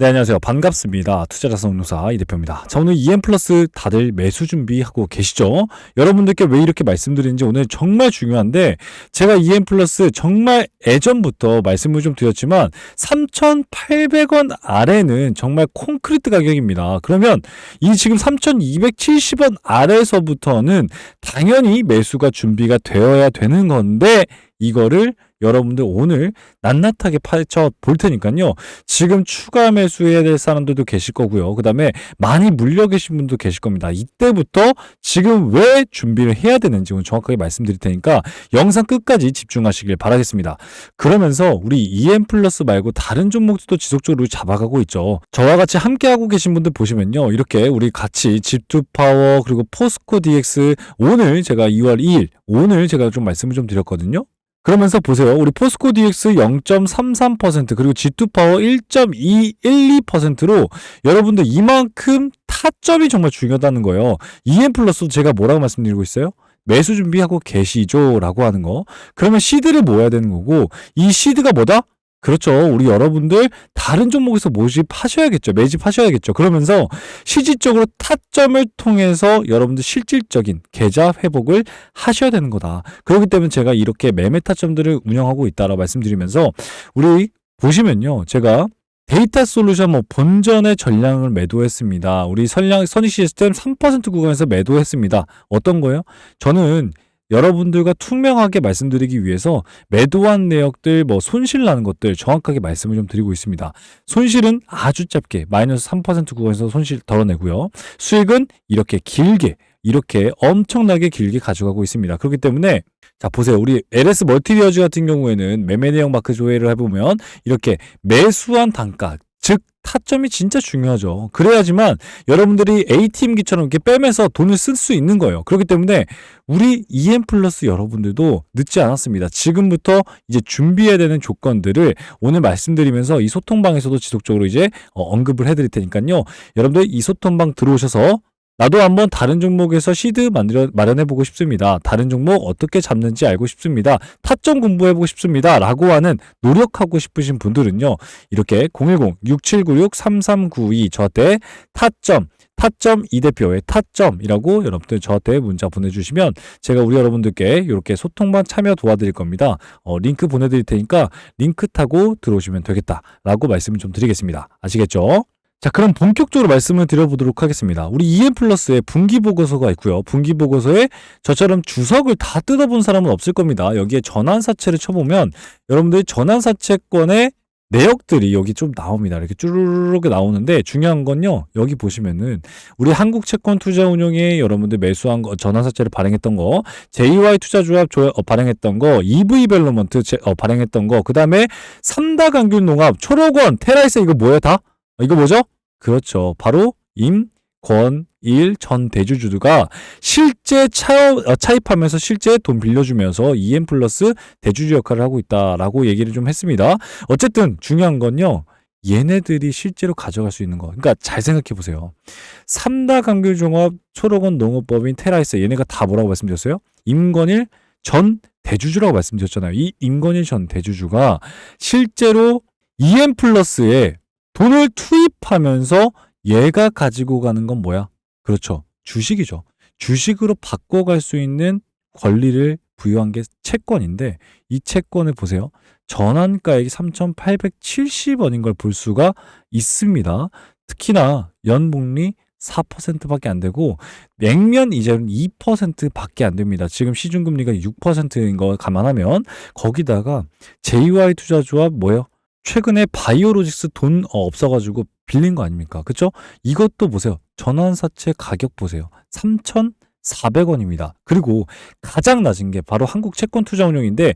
네, 안녕하세요. 반갑습니다. 투자자산운용사 이 대표입니다. 자, 오늘 EM 플러스 다들 매수 준비하고 계시죠? 여러분들께 왜 이렇게 말씀드리는지 오늘 정말 중요한데, 제가 EM 플러스 정말 예전부터 말씀을 좀 드렸지만, 3,800원 아래는 정말 콘크리트 가격입니다. 그러면 이 지금 3,270원 아래서부터는 당연히 매수가 준비가 되어야 되는 건데, 이거를 여러분들 오늘 낱낱하게 파헤쳐 볼 테니까요. 지금 추가 매수해야 될 사람들도 계실 거고요. 그 다음에 많이 물려 계신 분도 계실 겁니다. 이때부터 지금 왜 준비를 해야 되는지 오늘 정확하게 말씀드릴 테니까 영상 끝까지 집중하시길 바라겠습니다. 그러면서 우리 EM 플러스 말고 다른 종목들도 지속적으로 잡아가고 있죠. 저와 같이 함께하고 계신 분들 보시면요. 이렇게 우리 같이 집투파워 그리고 포스코 DX 오늘 제가 2월 2일 오늘 제가 좀 말씀을 좀 드렸거든요. 그러면서 보세요. 우리 포스코 DX 0.33% 그리고 G2 파워 1.212%로 여러분들 이만큼 타점이 정말 중요하다는 거예요. EM 플러스도 제가 뭐라고 말씀드리고 있어요? 매수 준비하고 계시죠? 라고 하는 거. 그러면 시드를 모아야 되는 거고 이 시드가 뭐다? 그렇죠. 우리 여러분들 다른 종목에서 모집하셔야겠죠. 매집하셔야겠죠. 그러면서 실질적으로 타점을 통해서 여러분들 실질적인 계좌 회복을 하셔야 되는 거다. 그렇기 때문에 제가 이렇게 매매 타점들을 운영하고 있다라고 말씀드리면서 우리 보시면요. 제가 데이터 솔루션 뭐 본전의 전량을 매도했습니다. 우리 선량 선익 시스템 3% 구간에서 매도했습니다. 어떤 거예요? 저는 여러분들과 투명하게 말씀드리기 위해서 매도한 내역들 뭐 손실 나는 것들 정확하게 말씀을 좀 드리고 있습니다. 손실은 아주 짧게 마이너스 3% 구간에서 손실 덜어내고요. 수익은 이렇게 길게 이렇게 엄청나게 길게 가져가고 있습니다. 그렇기 때문에 자 보세요. 우리 LS 멀티리어즈 같은 경우에는 매매 내역 마크 조회를 해보면 이렇게 매수한 단가 즉 타점이 진짜 중요하죠. 그래야지만 여러분들이 ATM기처럼 이렇게 빼면서 돈을 쓸 수 있는 거예요. 그렇기 때문에 우리 EM 플러스 여러분들도 늦지 않았습니다. 지금부터 이제 준비해야 되는 조건들을 오늘 말씀드리면서 이 소통방에서도 지속적으로 이제 어, 언급을 해드릴 테니까요. 여러분들 이 소통방 들어오셔서 나도 한번 다른 종목에서 시드 만들어 마련해 보고 싶습니다. 다른 종목 어떻게 잡는지 알고 싶습니다. 타점 공부해 보고 싶습니다. 라고 하는 노력하고 싶으신 분들은요. 이렇게 010-6796-3392 저한테 타점 타점 이 대표의 타점이라고 여러분들 저한테 문자 보내주시면 제가 우리 여러분들께 이렇게 소통만 참여 도와드릴 겁니다. 어, 링크 보내드릴 테니까 링크 타고 들어오시면 되겠다라고 말씀을 좀 드리겠습니다. 아시겠죠? 자, 그럼 본격적으로 말씀을 드려보도록 하겠습니다. 우리 EM 플러스에 분기 보고서가 있고요. 분기 보고서에 저처럼 주석을 다 뜯어본 사람은 없을 겁니다. 여기에 전환사채를 쳐보면 여러분들이 전환사채권의 내역들이 여기 좀 나옵니다. 이렇게 쭈르르르 나오는데 중요한 건요. 여기 보시면은 우리 한국 채권 투자 운용에 여러분들 매수한 거 전환사채를 발행했던 거, JY 투자조합 조, 어, 발행했던 거, EV 벨로먼트 제, 어, 발행했던 거, 그 다음에 삼다 강균농합, 초록원, 테라이스 이거 뭐예요 다? 어, 이거 뭐죠? 그렇죠. 바로 임, 권, 일, 전 대주주가 실제 차, 어, 차입 하면서 실제 돈 빌려주면서 EM 플러스 대주주 역할을 하고 있다라고 얘기를 좀 했습니다. 어쨌든 중요한 건요. 얘네들이 실제로 가져갈 수 있는 거. 그러니까 잘 생각해 보세요. 삼다 강규종합 초록원 농업법인 테라이스 얘네가 다 뭐라고 말씀드렸어요? 임건일 전 대주주라고 말씀드렸잖아요. 이 임건일 전 대주주가 실제로 EM 플러스에 돈을 투입하면서 얘가 가지고 가는 건 뭐야? 그렇죠. 주식이죠. 주식으로 바꿔갈 수 있는 권리를 부여한 게 채권인데 이 채권을 보세요. 전환가액이 3,870원인 걸 볼 수가 있습니다. 특히나 연복리 4%밖에 안 되고 냉면 이자율은 2%밖에 안 됩니다. 지금 시중금리가 6%인 거 감안하면 거기다가 JY 투자조합 뭐예요? 최근에 바이오로직스 돈 어, 없어가지고 빌린 거 아닙니까? 그쵸? 이것도 보세요. 전환사채 가격 보세요. 3,400원입니다. 그리고 가장 낮은 게 바로 한국 채권 투자 운용인데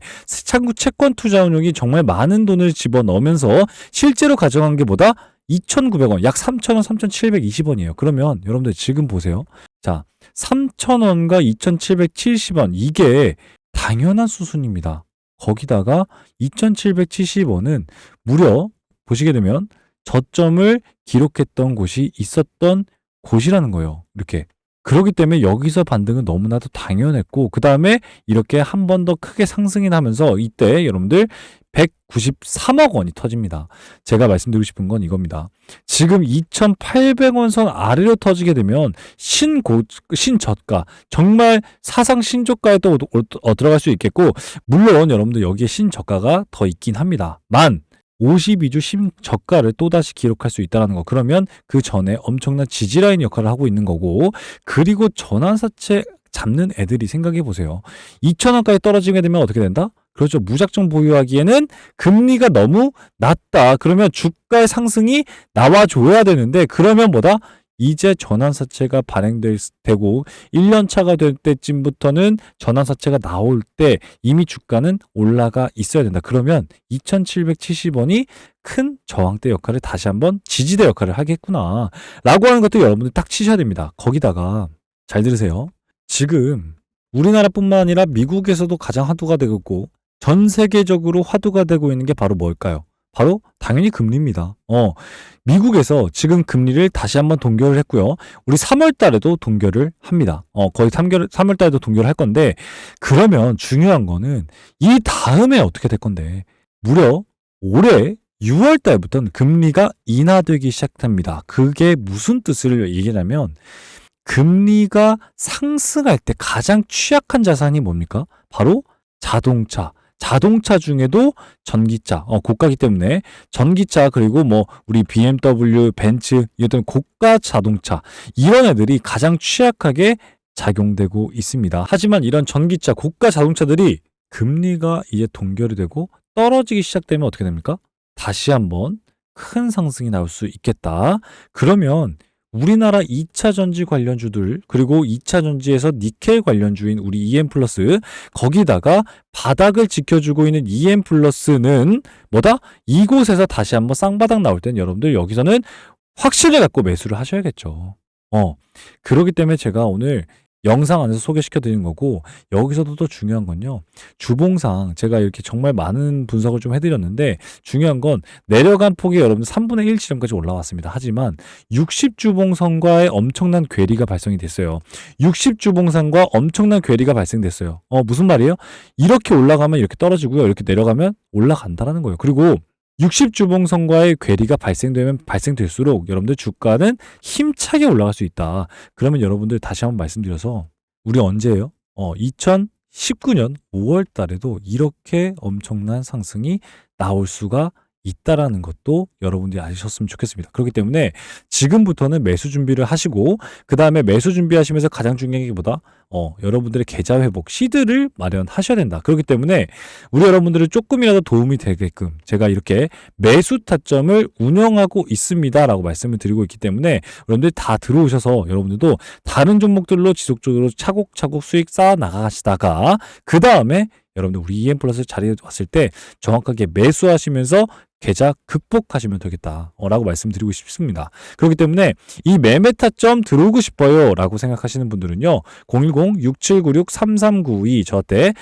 한국 채권 투자 운용이 정말 많은 돈을 집어넣으면서 실제로 가져간 게 보다 2,900원, 약 3,000원, 3,720원이에요. 그러면 여러분들 지금 보세요. 자, 3,000원과 2,770원 이게 당연한 수순입니다. 거기다가 2,770원은 무려 보시게 되면 저점을 기록했던 곳이 있었던 곳이라는 거예요. 이렇게. 그렇기 때문에 여기서 반등은 너무나도 당연했고 그 다음에 이렇게 한 번 더 크게 상승이 나면서 이때 여러분들 193억 원이 터집니다. 제가 말씀드리고 싶은 건 이겁니다. 지금 2,800원 선 아래로 터지게 되면 신고 신저가 정말 사상 신저가에 또 어, 들어갈 수 있겠고 물론 여러분들 여기에 신저가가 더 있긴 합니다. 만 52주 신저가를 또다시 기록할 수 있다는 거. 그러면 그 전에 엄청난 지지라인 역할을 하고 있는 거고 그리고 전환사채 잡는 애들이 생각해 보세요. 2,000원까지 떨어지게 되면 어떻게 된다? 그렇죠. 무작정 보유하기에는 금리가 너무 낮다. 그러면 주가의 상승이 나와줘야 되는데 그러면 뭐다? 이제 전환사채가 발행되고 1년 차가 될 때쯤부터는 전환사채가 나올 때 이미 주가는 올라가 있어야 된다. 그러면 2,770원이 큰 저항대 역할을 다시 한번 지지대 역할을 하겠구나. 라고 하는 것도 여러분들 딱 치셔야 됩니다. 거기다가 잘 들으세요. 지금 우리나라뿐만 아니라 미국에서도 가장 화두가 되고 전 세계적으로 화두가 되고 있는 게 바로 뭘까요? 바로 당연히 금리입니다. 어, 미국에서 지금 금리를 다시 한번 동결을 했고요. 우리 3월 달에도 동결을 합니다. 어, 거의 3개월, 3월 달에도 동결을 할 건데 그러면 중요한 거는 이 다음에 어떻게 될 건데 무려 올해 6월 달부터는 금리가 인하되기 시작합니다. 그게 무슨 뜻을 얘기하냐면 금리가 상승할 때 가장 취약한 자산이 뭡니까? 바로 자동차. 자동차 중에도 전기차, 어, 고가기 때문에 전기차 그리고 뭐 우리 BMW, 벤츠 이런 고가 자동차 이런 애들이 가장 취약하게 작용되고 있습니다. 하지만 이런 전기차, 고가 자동차들이 금리가 이제 동결이 되고 떨어지기 시작되면 어떻게 됩니까? 다시 한번 큰 상승이 나올 수 있겠다. 그러면 우리나라 2차 전지 관련주들 그리고 2차 전지에서 니켈 관련주인 우리 EM 플러스 거기다가 바닥을 지켜주고 있는 EM 플러스는 뭐다? 이곳에서 다시 한번 쌍바닥 나올 땐 여러분들 여기서는 확신을 갖고 매수를 하셔야겠죠. 어. 그렇기 때문에 제가 오늘 영상 안에서 소개시켜 드리는 거고 여기서도 또 중요한 건요. 주봉상 제가 이렇게 정말 많은 분석을 좀 해드렸는데 중요한 건 내려간 폭이 여러분들 3분의 1 지점까지 올라왔습니다. 하지만 60주봉선과의 엄청난 괴리가 발생이 됐어요. 60주봉선과 엄청난 괴리가 발생됐어요. 어 무슨 말이에요? 이렇게 올라가면 이렇게 떨어지고요. 이렇게 내려가면 올라간다라는 거예요. 그리고 60주봉 선과의 괴리가 발생되면 발생될수록 여러분들 주가는 힘차게 올라갈 수 있다. 그러면 여러분들 다시 한번 말씀드려서 우리 언제예요? 어, 2019년 5월 달에도 이렇게 엄청난 상승이 나올 수가 있다라는 것도 여러분들이 아셨으면 좋겠습니다. 그렇기 때문에 지금부터는 매수 준비를 하시고 그 다음에 매수 준비하시면서 가장 중요한 게 보다 어, 여러분들의 계좌 회복 시드를 마련하셔야 된다. 그렇기 때문에 우리 여러분들을 조금이라도 도움이 되게끔 제가 이렇게 매수 타점을 운영하고 있습니다라고 말씀을 드리고 있기 때문에 여러분들 다 들어오셔서 여러분들도 다른 종목들로 지속적으로 차곡차곡 수익 쌓아 나가시다가 그 다음에 여러분들 우리 EM 플러스 자리에 왔을 때 정확하게 매수하시면서 계좌 극복하시면 되겠다. 어, 라고 말씀드리고 싶습니다. 그렇기 때문에 이 매매 타점 들어오고 싶어요. 라고 생각하시는 분들은요. 010-6796-3392 저한테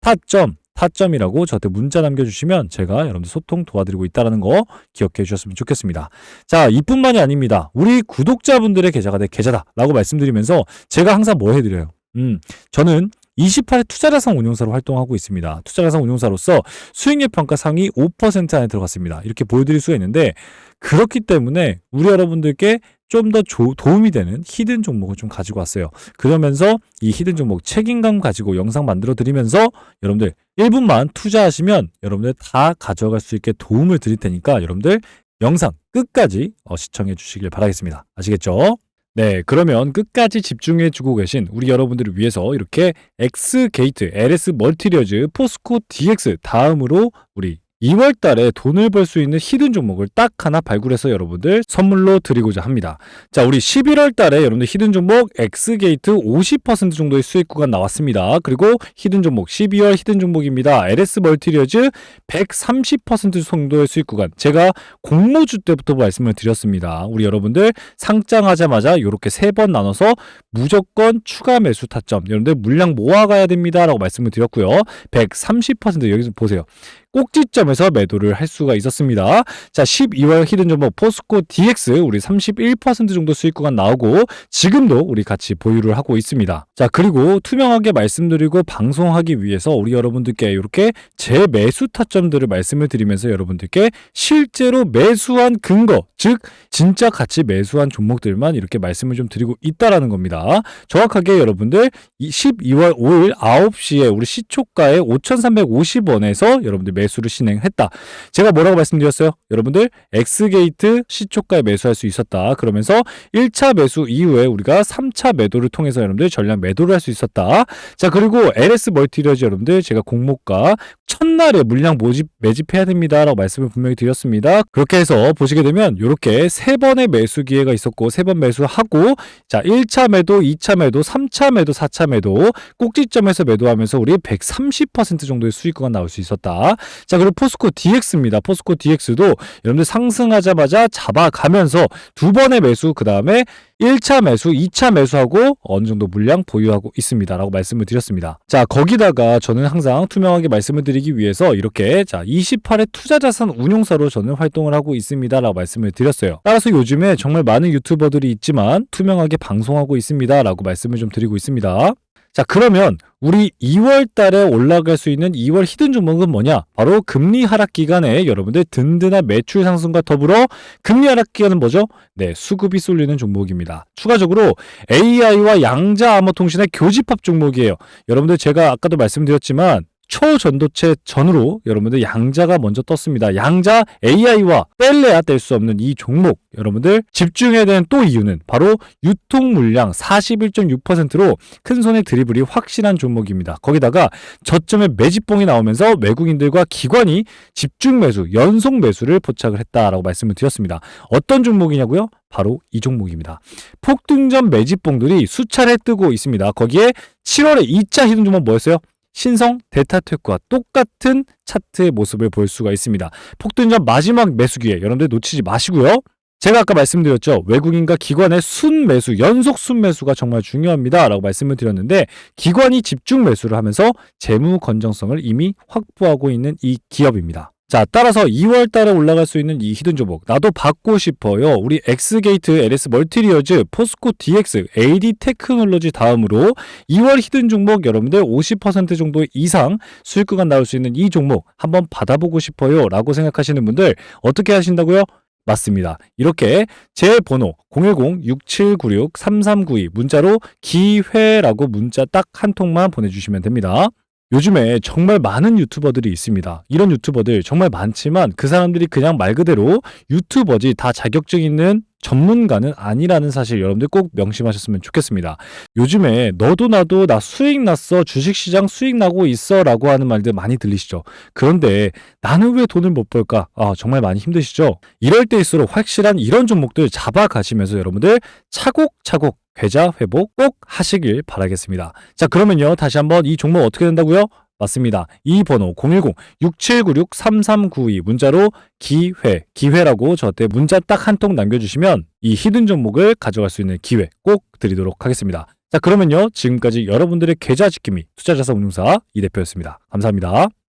타점 타점이라고 저한테 문자 남겨주시면 제가 여러분들 소통 도와드리고 있다는 거 기억해 주셨으면 좋겠습니다. 자, 이뿐만이 아닙니다. 우리 구독자분들의 계좌가 내 계좌다 라고 말씀드리면서 제가 항상 뭐 해드려요? 음, 저는 28회 투자자산 운용사로 활동하고 있습니다. 투자자산 운용사로서 수익률 평가 상위 5% 안에 들어갔습니다. 이렇게 보여드릴 수가 있는데 그렇기 때문에 우리 여러분들께 좀 더 도움이 되는 히든 종목을 좀 가지고 왔어요. 그러면서 이 히든 종목 책임감 가지고 영상 만들어 드리면서 여러분들 1분만 투자하시면 여러분들 다 가져갈 수 있게 도움을 드릴 테니까 여러분들 영상 끝까지 어, 시청해 주시길 바라겠습니다. 아시겠죠? 네, 그러면 끝까지 집중해 주고 계신 우리 여러분들을 위해서 이렇게 X 게이트, LS 멀티리어즈, 포스코 DX 다음으로 우리 2월 달에 돈을 벌 수 있는 히든 종목을 딱 하나 발굴해서 여러분들 선물로 드리고자 합니다. 자, 우리 11월 달에 여러분들 히든 종목 X게이트 50% 정도의 수익 구간 나왔습니다. 그리고 히든 종목 12월 히든 종목입니다. LS 멀티리어즈 130% 정도의 수익 구간. 제가 공모주 때부터 말씀을 드렸습니다. 우리 여러분들 상장하자마자 이렇게 세 번 나눠서 무조건 추가 매수 타점. 여러분들 물량 모아가야 됩니다라고 말씀을 드렸고요. 130% 여기서 보세요. 꼭지점에서 매도를 할 수가 있었습니다. 자, 12월 히든 종목 포스코 DX 우리 31% 정도 수익 구간 나오고 지금도 우리 같이 보유를 하고 있습니다. 자, 그리고 투명하게 말씀드리고 방송하기 위해서 우리 여러분들께 이렇게 제 매수 타점들을 말씀을 드리면서 여러분들께 실제로 매수한 근거, 즉 진짜 같이 매수한 종목들만 이렇게 말씀을 좀 드리고 있다라는 겁니다. 정확하게 여러분들 이 12월 5일 9시에 우리 시초가에 5,350원에서 여러분들 매수를 진행했다. 제가 뭐라고 말씀드렸어요? 여러분들 엑스게이트 시초가에 매수할 수 있었다. 그러면서 1차 매수 이후에 우리가 3차 매도를 통해서 여러분들 전량 매도를 할 수 있었다. 자, 그리고 LS 멀티리어즈 여러분들 제가 공모가 첫날에 물량 모집 매집해야 됩니다라고 말씀을 분명히 드렸습니다. 그렇게 해서 보시게 되면 이렇게 세 번의 매수 기회가 있었고 세 번 매수하고 자, 1차 매도, 2차 매도, 3차 매도, 4차 매도 꼭지점에서 매도하면서 우리 130% 정도의 수익가 나올 수 있었다. 자, 그리고 포스코 DX입니다. 포스코 DX도 여러분들 상승하자마자 잡아가면서 두 번의 매수, 그 다음에 1차 매수, 2차 매수하고 어느 정도 물량 보유하고 있습니다. 라고 말씀을 드렸습니다. 자, 거기다가 저는 항상 투명하게 말씀을 드리기 위해서 이렇게 자, 28의 투자 자산 운용사로 저는 활동을 하고 있습니다. 라고 말씀을 드렸어요. 따라서 요즘에 정말 많은 유튜버들이 있지만 투명하게 방송하고 있습니다. 라고 말씀을 좀 드리고 있습니다. 자, 그러면 우리 2월 달에 올라갈 수 있는 2월 히든 종목은 뭐냐? 바로 금리 하락 기간에 여러분들 든든한 매출 상승과 더불어 금리 하락 기간은 뭐죠? 네, 수급이 쏠리는 종목입니다. 추가적으로 AI와 양자 암호 통신의 교집합 종목이에요. 여러분들 제가 아까도 말씀드렸지만 초전도체 전후로 여러분들 양자가 먼저 떴습니다. 양자 AI와 뗄래야 뗄 수 없는 이 종목 여러분들 집중해야 되는 또 이유는 바로 유통 물량 41.6%로 큰 손의 드리블이 확실한 종목입니다. 거기다가 저점에 매집봉이 나오면서 외국인들과 기관이 집중 매수, 연속 매수를 포착을 했다라고 말씀을 드렸습니다. 어떤 종목이냐고요? 바로 이 종목입니다. 폭등전 매집봉들이 수차례 뜨고 있습니다. 거기에 7월에 2차 히든 종목 뭐였어요? 신성 데타텍과 똑같은 차트의 모습을 볼 수가 있습니다. 폭등전 마지막 매수 기회 여러분들 놓치지 마시고요. 제가 아까 말씀드렸죠. 외국인과 기관의 순 매수, 연속 순 매수가 정말 중요합니다. 라고 말씀을 드렸는데, 기관이 집중 매수를 하면서 재무 건정성을 이미 확보하고 있는 이 기업입니다. 자, 따라서 2월 달에 올라갈 수 있는 이 히든 종목. 나도 받고 싶어요. 우리 엑스게이트, LS 멀티리어즈, 포스코 DX, AD 테크놀로지 다음으로 2월 히든 종목 여러분들 50% 정도 이상 수익구간 나올 수 있는 이 종목 한번 받아보고 싶어요. 라고 생각하시는 분들 어떻게 하신다고요? 맞습니다. 이렇게 제 번호 010-6796-3392 문자로 기회라고 문자 딱 한 통만 보내주시면 됩니다. 요즘에 정말 많은 유튜버들이 있습니다. 이런 유튜버들 정말 많지만 그 사람들이 그냥 말 그대로 유튜버지 다 자격증 있는 전문가는 아니라는 사실 여러분들 꼭 명심하셨으면 좋겠습니다. 요즘에 너도 나도 나 수익 났어 주식시장 수익 나고 있어 라고 하는 말들 많이 들리시죠? 그런데 나는 왜 돈을 못 벌까? 아, 정말 많이 힘드시죠? 이럴 때일수록 확실한 이런 종목들 잡아가시면서 여러분들 차곡차곡 계좌 회복 꼭 하시길 바라겠습니다. 자, 그러면요. 다시 한번 이 종목 어떻게 된다고요? 맞습니다. 이 번호 010-6796-3392 문자로 기회, 기회라고 저한테 문자 딱 한 통 남겨주시면 이 히든 종목을 가져갈 수 있는 기회 꼭 드리도록 하겠습니다. 자, 그러면요. 지금까지 여러분들의 계좌 지킴이 투자자산 운용사 이 대표였습니다. 감사합니다.